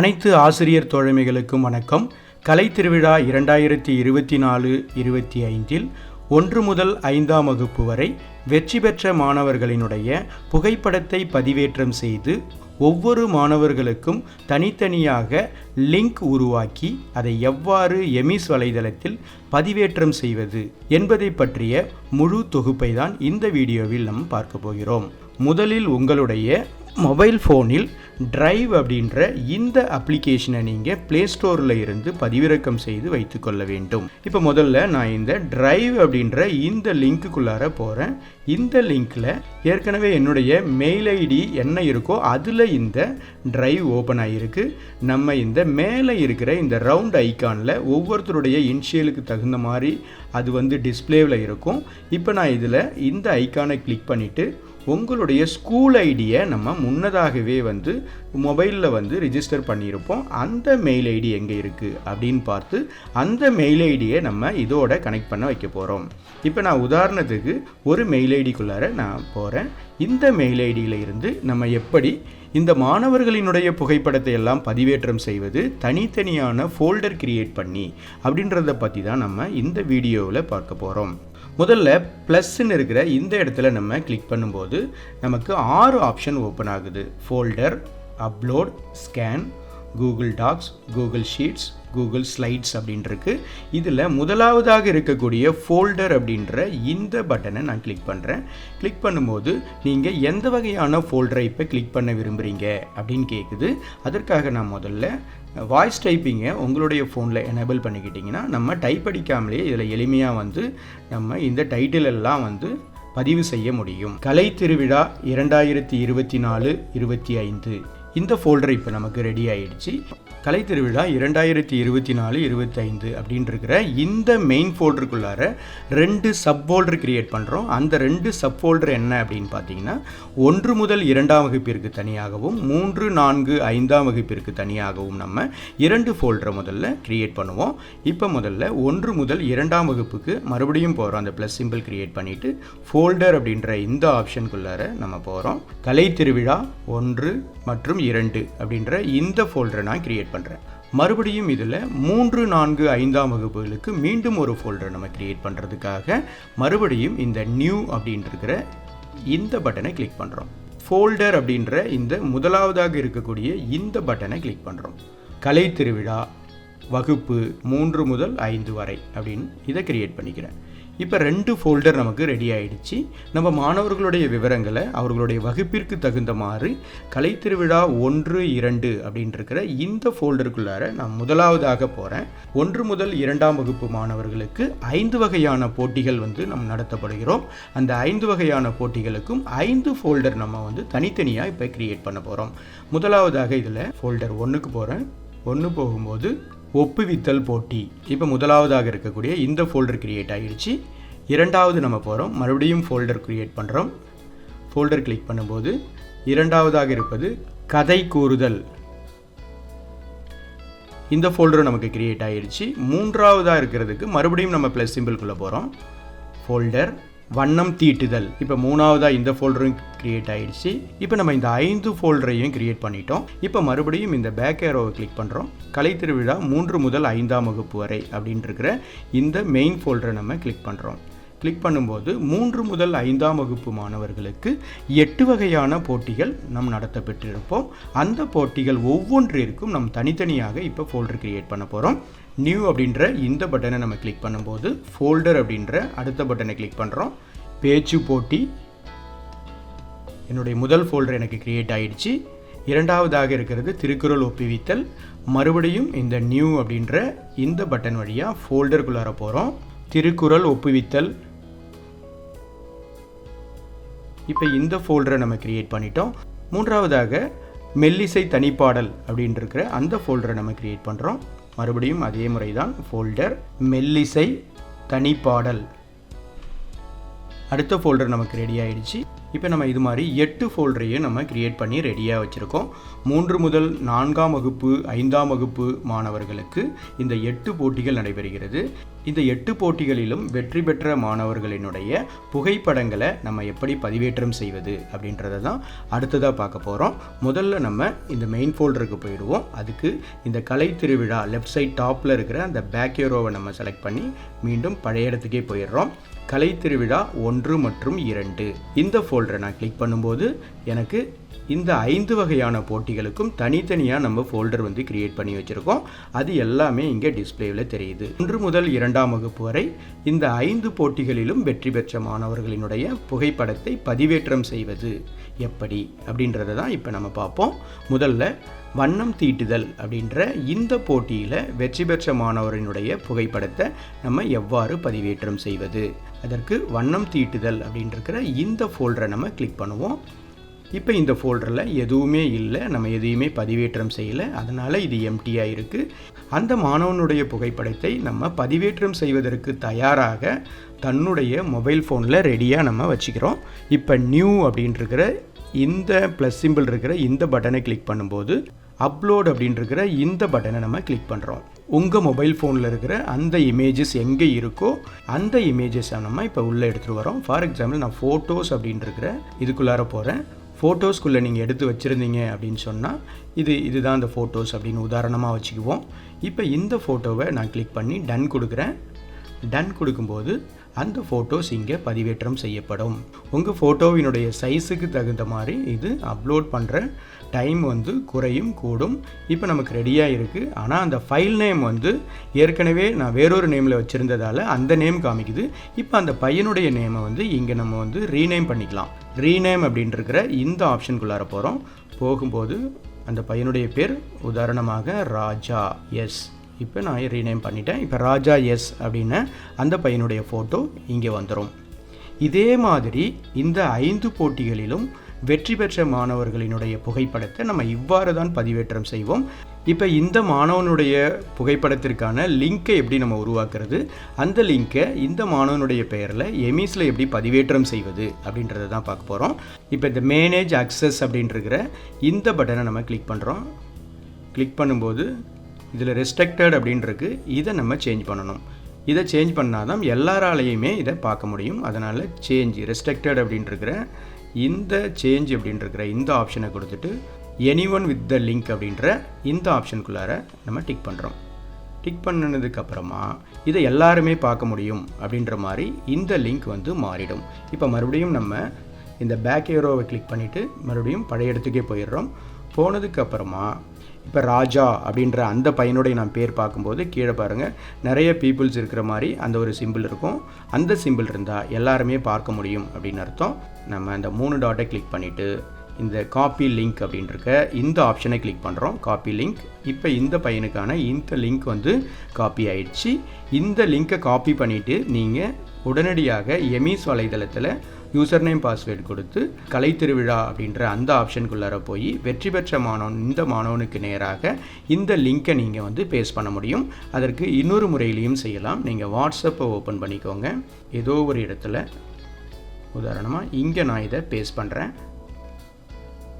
அனைத்து ஆசிரியர் தோழமைகளுக்கும் வணக்கம். கலை திருவிழா இரண்டாயிரத்தி இருபத்தி நாலு இருபத்தி ஐந்தில் ஒன்று முதல் ஐந்தாம் வகுப்பு வரை வெற்றி பெற்ற மாணவர்களினுடைய புகைப்படத்தை பதிவேற்றம் செய்து ஒவ்வொரு மாணவர்களுக்கும் தனித்தனியாக லிங்க் உருவாக்கி அதை எவ்வாறு எமிஸ் வலைதளத்தில் பதிவேற்றம் செய்வது என்பதை பற்றிய முழு தொகுப்பை தான் இந்த வீடியோவில் நாம் பார்க்க போகிறோம். முதலில் உங்களுடைய மொபைல் ஃபோனில் ட்ரைவ் அப்படின்ற இந்த அப்ளிகேஷனை நீங்கள் ப்ளே ஸ்டோரில் இருந்து பதிவிறக்கம் செய்து வைத்துக்கொள்ள வேண்டும். இப்போ முதல்ல நான் இந்த ட்ரைவ் அப்படின்ற இந்த லிங்க்குள்ளார போகிறேன் இந்த லிங்க்கில் ஏற்கனவே என்னுடைய மெயில் ஐடி என்ன இருக்கோ அதில் இந்த ட்ரைவ் ஓப்பன் ஆகிருக்கு நம்ம இந்த மேலே இருக்கிற இந்த ரவுண்ட் ஐக்கானில் ஒவ்வொருத்தருடைய இன்ஷியலுக்கு தகுந்த மாதிரி அது வந்து டிஸ்பிளேவில் இருக்கும். இப்போ நான் இதில் இந்த ஐக்கானை கிளிக் பண்ணிவிட்டு உங்களுடைய ஸ்கூல் ஐடியை நம்ம முன்னதாகவே வந்து மொபைலில் வந்து ரிஜிஸ்டர் பண்ணியிருப்போம். அந்த மெயில் ஐடி எங்கே இருக்குது அப்படின்னு பார்த்து அந்த மெயில் ஐடியை நம்ம இதோட கனெக்ட் பண்ண வைக்க போகிறோம் இப்போ நான் உதாரணத்துக்கு ஒரு மெயில் ஐடிக்குள்ளார நான் போகிறேன் இந்த மெயில் ஐடியில் இருந்து நம்ம எப்படி இந்த மாணவர்களினுடைய புகைப்படத்தை எல்லாம் பதிவேற்றம் செய்வது தனித்தனியான ஃபோல்டர் கிரியேட் பண்ணி அப்படின்றத பற்றி தான் நம்ம இந்த வீடியோவில் பார்க்க போகிறோம் முதல்ல ப்ளஸ்ன்னு இருக்கிற இந்த இடத்துல நம்ம கிளிக் பண்ணும்போது நமக்கு ஆறு ஆப்ஷன் ஓப்பன் ஆகுது. Folder upload scan Google Docs Google Sheets Google Slides அப்படின்ட்டுருக்கு இதில் முதலாவதாக இருக்கக்கூடிய ஃபோல்டர் அப்படின்ற இந்த பட்டனை நான் கிளிக் பண்ணுறேன் கிளிக் பண்ணும்போது நீங்கள் எந்த வகையான ஃபோல்டரை இப்போ கிளிக் பண்ண விரும்புகிறீங்க அப்படின்னு கேட்குது அதற்காக நான் முதல்ல வாய்ஸ் டைப்பிங்கை உங்களுடைய ஃபோனில் எனேபிள் பண்ணிக்கிட்டிங்கன்னா நம்ம டைப் அடிக்காமலேயே இதில் எளிமையாக வந்து நம்ம இந்த டைட்டில் எல்லாம் வந்து பதிவு செய்ய முடியும். கலை திருவிழா இரண்டாயிரத்தி இருபத்தி நாலு இருபத்தி ஐந்து. இந்த ஃபோல்டர் இப்போ நமக்கு ரெடி ஆயிடுச்சு. கலை திருவிழா இரண்டாயிரத்தி இருபத்தி நாலு இருபத்தைந்து அப்படின்ட்டுருக்கிற இந்த மெயின் ஃபோல்டருக்குள்ளார ரெண்டு சப் ஃபோல்டர் கிரியேட் பண்ணுறோம் அந்த ரெண்டு சப் ஃபோல்டர் என்ன அப்படின்னு பார்த்தீங்கன்னா ஒன்று முதல் இரண்டாம் வகுப்பிற்கு தனியாகவும் மூன்று நான்கு ஐந்தாம் வகுப்பிற்கு தனியாகவும் நம்ம இரண்டு ஃபோல்டரை முதல்ல கிரியேட் பண்ணுவோம். இப்போ முதல்ல ஒன்று முதல் இரண்டாம் வகுப்புக்கு மறுபடியும் போகிறோம் அந்த ப்ளஸ் சிம்பிள் கிரியேட் பண்ணிவிட்டு ஃபோல்டர் அப்படின்ற இந்த ஆப்ஷனுக்குள்ளார நம்ம போகிறோம் கலை திருவிழா ஒன்று மற்றும் இரண்டு அப்படின்ற இந்த ஃபோல்டரை நான் கிரியேட் பண்ணுறேன் மறுபடியும் இதில் மூன்று நான்கு ஐந்தாம் வகுப்புகளுக்கு மீண்டும் ஒரு ஃபோல்டர் நம்ம கிரியேட் பண்ணுறதுக்காக மறுபடியும் இந்த நியூ அப்படின்ட்டுருக்கிற இந்த பட்டனை கிளிக் பண்ணுறோம் ஃபோல்டர் அப்படின்ற இந்த முதலாவதாக இருக்கக்கூடிய இந்த பட்டனை கிளிக் பண்ணுறோம் கலை திருவிழா வகுப்பு மூன்று முதல் ஐந்து வரை அப்படின்னு இதை கிரியேட் பண்ணிக்கிறேன். இப்போ ரெண்டு ஃபோல்டர் நமக்கு ரெடி ஆயிடுச்சு. நம்ம மாணவர்களுடைய விவரங்களை அவர்களுடைய வகுப்பிற்கு தகுந்த மாதிரி கலைத்திருவிழா ஒன்று இரண்டு அப்படின்ட்டுருக்கிற இந்த ஃபோல்டருக்குள்ளார நான் முதலாவதாக போகிறேன் ஒன்று முதல் இரண்டாம் வகுப்பு மாணவர்களுக்கு ஐந்து வகையான போட்டிகள் வந்து நம்ம நடத்தப்படுகிறோம். அந்த ஐந்து வகையான போட்டிகளுக்கும் ஐந்து ஃபோல்டர் நம்ம வந்து தனித்தனியாக இப்போ கிரியேட் பண்ண போகிறோம் முதலாவதாக இதில் ஃபோல்டர் ஒன்றுக்கு போகிறேன் ஒன்று போகும்போது ஒப்புவித்தல் போட்டி. இப்போ முதலாவதாக இருக்கக்கூடிய இந்த ஃபோல்டர் க்ரியேட் ஆகிடுச்சு இரண்டாவது நம்ம போகிறோம் மறுபடியும் ஃபோல்டர் க்ரியேட் பண்ணுறோம் ஃபோல்டர் கிளிக் பண்ணும்போது இரண்டாவதாக இருப்பது கதை கூறுதல். இந்த ஃபோல்டரும் நமக்கு கிரியேட் ஆகிடுச்சு மூன்றாவதாக இருக்கிறதுக்கு மறுபடியும் நம்ம ப்ளஸ் சிம்பிள்குள்ளே போகிறோம் ஃபோல்டர் வண்ணம் தீட்டுதல். இப்போ மூணாவதாக இந்த ஃபோல்டரும் கிரியேட் ஆகிடுச்சு இப்போ நம்ம இந்த ஐந்து ஃபோல்டரையும் கிரியேட் பண்ணிட்டோம். இப்போ மறுபடியும் இந்த பேக் ஏரோவை கிளிக் பண்ணுறோம் கலை திருவிழா மூன்று முதல் ஐந்தாம் வகுப்பு வரை அப்படின்ட்டு இருக்கிற இந்த மெயின் ஃபோல்டரை நம்ம கிளிக் பண்ணுறோம் கிளிக் பண்ணும்போது மூன்று முதல் ஐந்தாம் வகுப்பு மாணவர்களுக்கு எட்டு வகையான போட்டிகள் நம் நடத்தப்பட்டிருப்போம் அந்த போட்டிகள் ஒவ்வொன்றிற்கும் நம் தனித்தனியாக இப்போ ஃபோல்டர் கிரியேட் பண்ண போகிறோம் நியூ அப்படின்ற இந்த பட்டனை நம்ம கிளிக் பண்ணும்போது ஃபோல்டர் அப்படின்ற அடுத்த பட்டனை கிளிக் பண்ணுறோம் பேச்சு போட்டி என்னுடைய முதல் ஃபோல்டர் எனக்கு கிரியேட் ஆகிடுச்சு இரண்டாவதாக இருக்கிறது திருக்குறள் ஒப்புவித்தல். மறுபடியும் இந்த நியூ அப்படின்ற இந்த பட்டன் வழியாக ஃபோல்டருக்குள்ளார போகிறோம் திருக்குறள் ஒப்புவித்தல். இப்போ இந்த ஃபோல்டரை நம்ம க்ரியேட் பண்ணிட்டோம். மூன்றாவதாக மெல்லிசை தனிப்பாடல் அப்படின்ட்டு இருக்கிற அந்த ஃபோல்டரை நம்ம க்ரியேட் பண்ணுறோம் மறுபடியும் அதே முறை தான் ஃபோல்டர் மெல்லிசை தனிப்பாடல். அடுத்த ஃபோல்டர் நமக்கு ரெடி ஆகிடுச்சு இப்போ நம்ம இது மாதிரி எட்டு ஃபோல்டரையும் நம்ம க்ரியேட் பண்ணி ரெடியாக வச்சுருக்கோம். மூன்று முதல் நான்காம் வகுப்பு ஐந்தாம் வகுப்பு மாணவர்களுக்கு இந்த எட்டு போட்டிகள் நடைபெறுகிறது. இந்த எட்டு போட்டிகளிலும் வெற்றி பெற்ற மாணவர்களினுடைய புகைப்படங்களை நம்ம எப்படி பதிவேற்றம் செய்வது அப்படின்றத தான் அடுத்ததாக பார்க்க போகிறோம் முதல்ல நம்ம இந்த மெயின் ஃபோல்டருக்கு போயிடுவோம். அதுக்கு இந்த கலை திருவிழா லெஃப்ட் சைட் டாப்பில் இருக்கிற அந்த பேக் ஏரோவை நம்ம செலக்ட் பண்ணி மீண்டும் பழைய இடத்துக்கே போயிடுறோம். கலை திருவிழா ஒன்று மற்றும் இரண்டு. இந்த ஃபோல்டரை நான் கிளிக் பண்ணும்போது எனக்கு இந்த ஐந்து வகையான போட்டிகளுக்கும் தனித்தனியாக நம்ம ஃபோல்டர் வந்து கிரியேட் பண்ணி வச்சுருக்கோம். அது எல்லாமே இங்கே டிஸ்பிளேவில் தெரியுது. ஒன்று முதல் இரண்டாம் வகுப்பு வரை இந்த ஐந்து போட்டிகளிலும் வெற்றி பெற்ற மாணவர்களினுடைய புகைப்படத்தை பதிவேற்றம் செய்வது எப்படி அப்படின்றத தான் இப்போ நம்ம பார்ப்போம். முதல்ல வண்ணம் தீட்டுதல் அப்படின்ற இந்த போட்டியில் வெற்றி பெற்ற மாணவரினுடைய புகைப்படத்தை நம்ம எவ்வாறு பதிவேற்றம் செய்வது? அதற்கு வண்ணம் தீட்டுதல் அப்படின்ற இந்த ஃபோல்டரை நம்ம கிளிக் பண்ணுவோம். இப்போ இந்த ஃபோல்டரில் எதுவுமே இல்லை நம்ம எதையுமே பதிவேற்றம் செய்யலை அதனால் இது எம்டியாக இருக்குது அந்த மாணவனுடைய புகைப்படத்தை நம்ம பதிவேற்றம் செய்வதற்கு தயாராக தன்னுடைய மொபைல் ஃபோனில் ரெடியாக நம்ம வச்சுக்கிறோம். இப்போ நியூ அப்படின்ட்டுருக்கிற இந்த ப்ளஸ் சிம்பிள் இருக்கிற இந்த பட்டனை கிளிக் பண்ணும்போது அப்லோட் அப்படின்ட்டுருக்கிற இந்த பட்டனை நம்ம கிளிக் பண்ணுறோம் உங்கள் மொபைல் ஃபோனில் இருக்கிற அந்த இமேஜஸ் எங்கே இருக்கோ அந்த இமேஜஸை நம்ம இப்போ உள்ளே எடுத்துகிட்டு வரோம். ஃபார் எக்ஸாம்பிள் நான் ஃபோட்டோஸ் அப்படின்ட்டுருக்கிற இதுக்குள்ளார போகிறேன் ஃபோட்டோஸ்குள்ளே நீங்கள் எடுத்து வச்சுருந்தீங்க அப்படின்னு சொன்னால் இது இதுதான் அந்த ஃபோட்டோஸ் அப்படின்னு உதாரணமாக வச்சுக்குவோம். இப்போ இந்த ஃபோட்டோவை நான் கிளிக் பண்ணி டன் கொடுக்குறேன். டன் கொடுக்கும்போது அந்த ஃபோட்டோஸ் இங்கே பதிவேற்றம் செய்யப்படும். உங்கள் ஃபோட்டோவினுடைய சைஸுக்கு தகுந்த மாதிரி இது அப்லோட் பண்ணுற டைம் வந்து குறையும் கூடும். இப்போ நமக்கு ரெடியாக இருக்குது ஆனால் அந்த ஃபைல் நேம் வந்து ஏற்கனவே நான் வேறொரு நேமில் வச்சுருந்ததால் அந்த நேம் காமிக்குது. இப்போ அந்த பையனுடைய நேமை வந்து இங்கே நம்ம வந்து ரீநேம் பண்ணிக்கலாம். ரீநேம் அப்படின்ட்டுருக்கிற இந்த ஆப்ஷனுக்குள்ளார போகிறோம் போகும்போது அந்த பையனுடைய பேர் உதாரணமாக ராஜா எஸ். இப்போ நான் ரீநேம் பண்ணிட்டேன். இப்போ ராஜா எஸ் அப்படின்னு அந்த பையனுடைய ஃபோட்டோ இங்கே வந்துடும் இதே மாதிரி இந்த ஐந்து போட்டிகளிலும் வெற்றி பெற்ற மாணவர்களினுடைய புகைப்படத்தை நம்ம இவ்வாறு தான் பதிவேற்றம் செய்வோம். இப்போ இந்த மாணவனுடைய புகைப்படத்திற்கான லிங்க்கை எப்படி நம்ம உருவாக்குறது? அந்த லிங்க்கை இந்த மாணவனுடைய பெயரில் எமிஸில் எப்படி பதிவேற்றம் செய்வது அப்படின்றத தான் பார்க்க போகிறோம் இப்போ இந்த மேனேஜ் அக்சஸ் அப்படின்ட்டுருக்கிற இந்த பட்டனை நம்ம கிளிக் பண்ணுறோம் கிளிக் பண்ணும்போது இதில் ரெஸ்ட்ரிக்டட் அப்படின்ட்டுருக்கு இதை நம்ம சேஞ்ச் பண்ணணும். இதை சேஞ்ச் பண்ணால் தான் எல்லாராலையுமே இதை பார்க்க முடியும். அதனால் சேஞ்ச் ரெஸ்ட்ரிக்டட் அப்படின்ட்டுருக்கிற இந்த சேஞ்ச் அப்படின்ட்டுருக்கிற இந்த ஆப்ஷனை கொடுத்துட்டு any one with the link அப்படின்ற இந்த ஆப்ஷனுக்குள்ளார நம்ம டிக் பண்ணுறோம் டிக் பண்ணதுக்கப்புறமா இதை எல்லாருமே பார்க்க முடியும் அப்படின்ற மாதிரி இந்த லிங்க் வந்து மாறிடும். இப்போ மறுபடியும் நம்ம இந்த பேக் ஏரோவை கிளிக் பண்ணிவிட்டு மறுபடியும் பழைய இடத்துக்கே போயிடுறோம். போனதுக்கப்புறமா இப்போ ராஜா அப்படின்ற அந்த பையனுடைய நான் பேர் பார்க்கும்போது கீழே பாருங்கள் நிறைய பீப்புள்ஸ் இருக்கிற மாதிரி அந்த ஒரு சிம்பிள் இருக்கும். அந்த சிம்பிள் இருந்தால் எல்லாருமே பார்க்க முடியும் அப்படின்னு அர்த்தம். நம்ம அந்த மூணு டாட்டை கிளிக் பண்ணிவிட்டு இந்த காப்பி லிங்க் அப்படின்ட்டுருக்க இந்த ஆப்ஷனை கிளிக் பண்ணுறோம் காப்பி லிங்க் இப்போ இந்த பையனுக்கான இந்த லிங்க் வந்து காப்பி ஆயிடுச்சு. இந்த லிங்க்கை காப்பி பண்ணிவிட்டு நீங்கள் உடனடியாக எமிஸ் வலைதளத்தில் யூசர் நேம் பாஸ்வேர்டு கொடுத்து கலை திருவிழா அப்படின்ற அந்த ஆப்ஷனுக்குள்ளார போய் வெற்றி பெற்ற மாணவன் இந்த மாணவனுக்கு நேராக இந்த லிங்க்கை நீங்கள் வந்து பேஸ் பண்ண முடியும். அதற்கு இன்னொரு முறையிலையும் செய்யலாம். நீங்கள் வாட்ஸ்அப்பை ஓப்பன் பண்ணிக்கோங்க. ஏதோ ஒரு இடத்துல உதாரணமாக இங்கே நான் இதை பேஸ் பண்ணுறேன்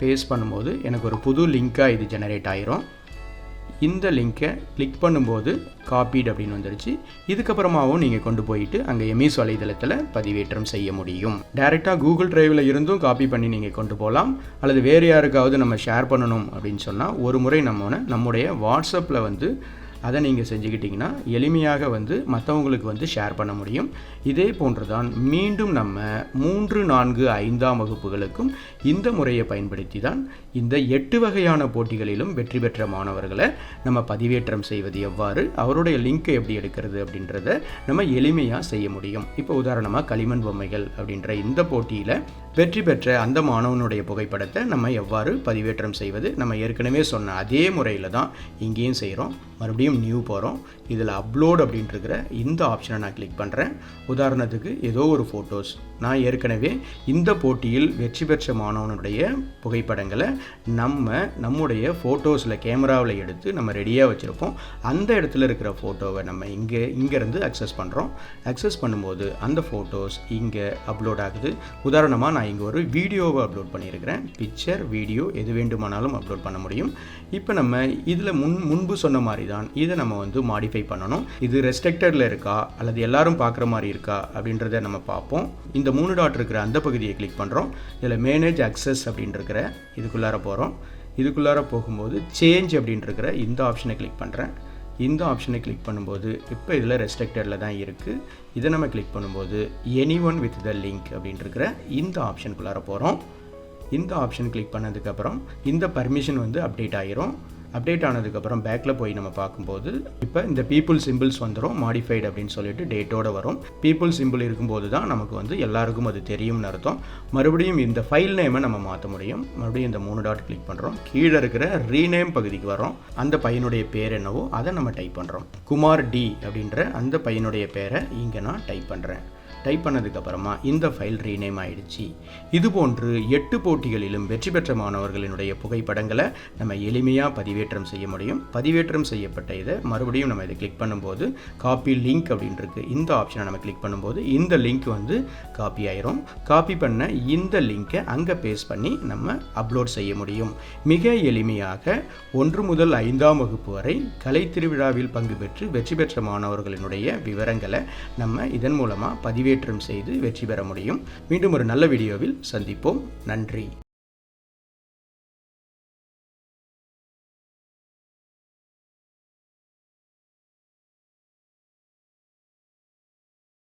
பேஸ்ட் பண்ணும்போது எனக்கு ஒரு புது லிங்க்காக இது ஜெனரேட் ஆகிரும் இந்த லிங்க்கை கிளிக் பண்ணும்போது காப்பீடு அப்படின்னு வந்துடுச்சு இதுக்கப்புறமாவும் நீங்கள் கொண்டு போயிட்டு அங்கே எமிஸ் வலைதளத்தில் பதிவேற்றம் செய்ய முடியும். டேரெக்டாக கூகுள் டிரைவில் இருந்தும் காப்பி பண்ணி நீங்கள் கொண்டு போகலாம் அல்லது வேறு யாருக்காவது நம்ம ஷேர் பண்ணணும் அப்படின்னு சொன்னால் ஒரு முறை நம்ம நம்முடைய வாட்ஸ்அப்பில் வந்து அதை நீங்கள் செஞ்சுக்கிட்டிங்கன்னா எளிமையாக வந்து மற்றவங்களுக்கு வந்து ஷேர் பண்ண முடியும். இதே போன்று தான் மீண்டும் நம்ம மூன்று நான்கு ஐந்தாம் வகுப்புகளுக்கும் இந்த முறையை பயன்படுத்தி தான் இந்த எட்டு வகையான போட்டிகளிலும் வெற்றி பெற்ற மாணவர்களை நம்ம பதிவேற்றம் செய்வது எவ்வாறு அவருடைய லிங்க்கை எப்படி எடுக்கிறது அப்படின்றத நம்ம எளிமையாக செய்ய முடியும். இப்போ உதாரணமாக களிமண் பொம்மைகள் அப்படின்ற இந்த போட்டியில் வெற்றி பெற்ற அந்த மாணவனுடைய புகைப்படத்தை நம்ம எவ்வாறு பதிவேற்றம் செய்வது? நம்ம ஏற்கனவே சொன்ன அதே முறையில் தான் இங்கேயும் செய்கிறோம் மறுபடியும் நியூ போகிறோம் இதில் அப்லோட் அப்படின்ட்டுருக்கிற இந்த ஆப்ஷனை நான் கிளிக் பண்ணுறேன் உதாரணத்துக்கு ஏதோ ஒரு ஃபோட்டோஸ் நான் ஏற்கனவே இந்த போட்டியில் வெற்றி பெற்ற மாணவனுடைய புகைப்படங்களை நம்ம நம்முடைய ஃபோட்டோஸில் கேமராவில் எடுத்து நம்ம ரெடியாக வச்சுருப்போம். அந்த இடத்துல இருக்கிற ஃபோட்டோவை நம்ம இங்கே இங்கேருந்து அக்சஸ் பண்ணுறோம் அக்சஸ் பண்ணும்போது அந்த ஃபோட்டோஸ் இங்கே அப்லோட் ஆகுது. உதாரணமாக நான் இங்கே ஒரு வீடியோவை அப்லோட் பண்ணியிருக்கிறேன். பிக்சர் வீடியோ எது வேண்டுமானாலும் அப்லோட் பண்ண முடியும். இப்போ நம்ம இதில் முன் முன்பு சொன்ன மாதிரி தான் இதை நம்ம வந்து மாடிஃபை பண்ணணும். இது ரெஸ்ட்ரிக்டடில் இருக்கா? அல்லது எல்லாரும் பார்க்குற மாதிரி இருக்கா? அப்படின்றத நம்ம பார்ப்போம். இந்த மூணு டாட் இருக்கிற அந்த பகுதியை கிளிக் பண்ணுறோம் இதில் மேனேஜ் அக்சஸ் அப்படின்னு இருக்கிற இதுக்குள்ளார போகிறோம் இதுக்குள்ளார போகும்போது சேஞ்ச் அப்படின்னு இருக்கிற இந்த ஆப்ஷனை கிளிக் பண்ணுறேன் இந்த ஆப்ஷனை கிளிக் பண்ணும்போது இப்போ இதில் ரெஸ்ட்ரிக்டடில் தான் இருக்குது இதை நம்ம கிளிக் பண்ணும்போது any one with the link அப்படின்ட்டுருக்கிற இந்த ஆப்ஷனுக்குள்ளார போகிறோம் இந்த ஆப்ஷன் கிளிக் பண்ணதுக்கப்புறம் இந்த பர்மிஷன் வந்து அப்டேட் ஆகிரும் அப்டேட் ஆனதுக்கப்புறம் பேக்கில் போய் நம்ம பார்க்கும்போது இப்போ இந்த பீப்புள் சிம்பிள்ஸ் வந்துடும் மாடிஃபைடு அப்படின்னு சொல்லிட்டு டேட்டோட வரும். பீப்புள் சிம்பிள் இருக்கும்போது தான் நமக்கு வந்து எல்லாருக்கும் அது தெரியும்னு அர்த்தம். மறுபடியும் இந்த ஃபைல் நேமை நம்ம மாற்ற முடியும். மறுபடியும் இந்த மூணு டாட் கிளிக் பண்ணுறோம் கீழே இருக்கிற ரீநேம் பகுதிக்கு வரோம் அந்த பையனுடைய பேர் என்னவோ அதை நம்ம டைப் பண்ணுறோம் குமார் டி அப்படின்ற அந்த பையனுடைய பேரை இங்கே நான் டைப் பண்ணுறேன் டைப் பண்ணதுக்கப்புறமா இந்த ஃபைல் ரீநேம் ஆயிடுச்சு. இது போன்று எட்டு போட்டிகளிலும் வெற்றி பெற்ற மாணவர்களினுடைய புகைப்படங்களை நம்ம எளிமையாக பதிவேற்றம் செய்ய முடியும். பதிவேற்றம் செய்யப்பட்ட இதை மறுபடியும் நம்ம இதை கிளிக் பண்ணும்போது காப்பி லிங்க் அப்படின்னு இருக்குது இந்த ஆப்ஷனை நம்ம கிளிக் பண்ணும்போது இந்த லிங்க் வந்து காப்பி ஆயிரும். காப்பி பண்ண இந்த லிங்கை அங்கே பேஸ்ட் பண்ணி நம்ம அப்லோட் செய்ய முடியும். மிக எளிமையாக ஒன்று முதல் ஐந்தாம் வகுப்பு வரை கலை திருவிழாவில் பங்கு பெற்று வெற்றி பெற்ற மாணவர்களினுடைய விவரங்களை நம்ம இதன் மூலமாக வெளியேற்றம் செய்து வெற்றி பெற முடியும். மீண்டும் ஒரு நல்ல வீடியோவில் சந்திப்போம். நன்றி.